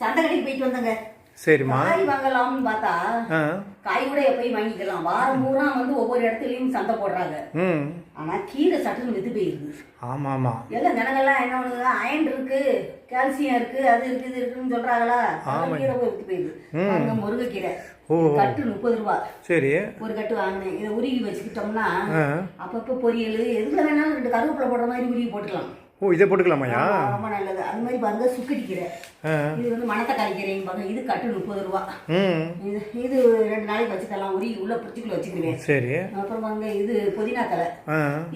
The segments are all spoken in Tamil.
சந்தை கடைக்கு போயிட்டு வந்தேங்க. சரிம்மா. காய் வாங்கலாம்னு பார்த்தா காய் கூட எப்பயும் வாங்கிக்கலாம். வாரம் பூரா வந்து ஒவ்வொரு இடத்துலயும் சந்தை போடுறாங்க. ஆனா கீரை சட்டுன்னு வித்து போயிருது. ஆமாம். ஆமாம் எல்லாம் ஜனங்கள்லாம் என்ன பண்ணுது? அயன் இருக்கு கால்சியம் இருக்கு அது இருக்கு இது இருக்குன்னு சொல்றாங்களா? கீரை போய் வித்து போயிருது. முருங்கைக்கீரை. கட்டு முப்பது ரூபா. சரி. ஒரு கட்டு வாங்கினேன். இதை உருகி வச்சுக்கிட்டோம்னா அப்பப்போ பொரியல் எதுல வேணாலும் ரெண்டு கருவேப்பிலை போடுற மாதிரி உருகி போட்டுக்கலாம். ஓ இதை போட்டுக்கலாமாய்யா? ஆமா, ரொம்ப நல்லது. அது மாதிரி பாருங்க சுக்கடி கீரை ஆ. இது வந்து மணத்தக்காளி கீரையும் பாருங்க. இது கட்டு முப்பது ரூபா. இது இது ரெண்டு நாளைக்கு வச்சுக்கலாம். உருகி உள்ள பிடிச்சிக்குள்ள வச்சுக்கிடுவேன் சரி. அப்புறம் பாருங்க இது புதினா தலை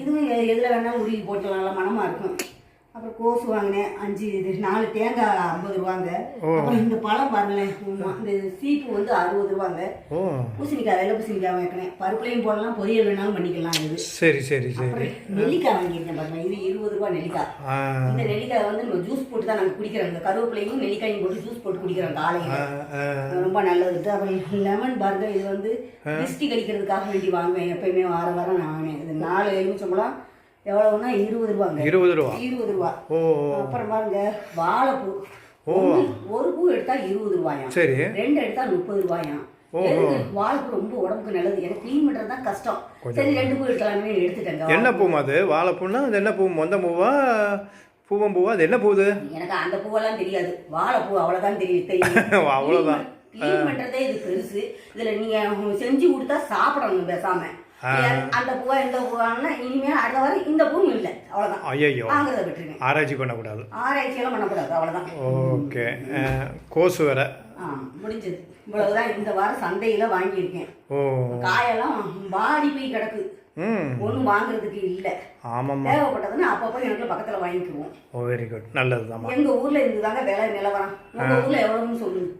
இதுவும் எதுல வேணாலும் உருகி போட்டுக்கலாம் நல்லா மணமா இருக்கும். அப்புறம் கோசு வாங்கினேன் அஞ்சு இது நாலு தேங்காய் ஐம்பது ரூபாங்க. அப்புறம் இந்த பழம் பாருங்களேன் இந்த சீப்பு வந்து அறுபது ரூபாங்க. பூசணிக்காய் வெள்ளை பூசணிக்காய் வாங்கினேன். பருப்புலையும் போடலாம் பொரியல் வேணாலும் பண்ணிக்கலாம் இது. சரி சரி சரி. நெல்லிக்காய் வாங்கியிருக்கேன் பாருங்க இது இருபது ரூபா நெல்லிக்காய். இந்த நெல்லிக்காய் வந்து நம்ம ஜூஸ் போட்டு தான் நாங்கள் குடிக்கிறோம். இந்த கருவேப்பிலையும் நெல்லிக்காயும் போட்டு ஜூஸ் போட்டு குடிக்கிறோம் காலையில். ரொம்ப நல்லது. அப்புறம் லெமன் பாருங்க இது வந்து டிஸ்டி கழிக்கிறதுக்காக வேண்டி வாங்குவேன். எப்பயுமே வாரம் வாரம் நான் வாங்குவேன். இது நாலு எலுமிச்சம்பழம் எவ்வளவுன்னா இருபது ரூபாங்க. இருபது ரூபா? இருபது ரூபா. ஓ அப்புறம் பாருங்க வாழைப்பூ. ஒண்ணு- ஒரு பூ எடுத்தா இருபது ரூபாயாம். சரி. ரெண்டு எடுத்தா முப்பது எதுக்கு? வாழைப்பூ ரொம்ப உடம்புக்கு நல்லது. எனக்கு க்ளீன் பண்றது தான் கஷ்டம். சரி ரெண்டு பூ எடுக்கலாமே எடுத்துட்டேங்க. என்ன பூமா அது? வாழைப்பூன்னா அது என்ன பூ? மொந்த பூவா? பூவம் பூவா? அது என்ன பூது எனக்கு அந்த பூவெல்லாம் தெரியாது. வாழைப்பூ அவ்வளவுதான் தெரியும் தெரியும் அவ்வளவுதான். க்ளீன் பண்றதே இது பெருசு. இதுல நீங்க செஞ்சு கொடுத்தா சாப்பிடணும் பேசாம. அந்த பூவா இந்த பூவான்னா இனிமே அடுத்த வாரம் இந்த பூவும் இல்லை. அவ்வளவுதான். ஐயோ வாங்குறத விட்டுருங்க. ஆராய்ச்சி பண்ணக்கூடாது. ஆராய்ச்சி எல்லாம் பண்ணக்கூடாது. அவ்வளவுதான். ஓகே. கோசு வேற. முடிஞ்சது. இவ்வளவுதான் இந்த வாரம் சந்தையில வாங்கியிருக்கேன். காயெல்லாம் வாடி போய் கிடக்கு. ஒன்றும் வாங்குறதுக்கு இல்லை. ஆமாம்மா. தேவைப்பட்டதுன்னா அப்பப்போ எனக்கு பக்கத்துல வாங்கிக்குவோம். ஓ வெரி குட் நல்லது தாம்மா எங்க ஊர்ல இருந்துதாங்க விலை நிலவரம். உங்க ஊர்ல எவ்வளவுன்னு சொல்லுங்க.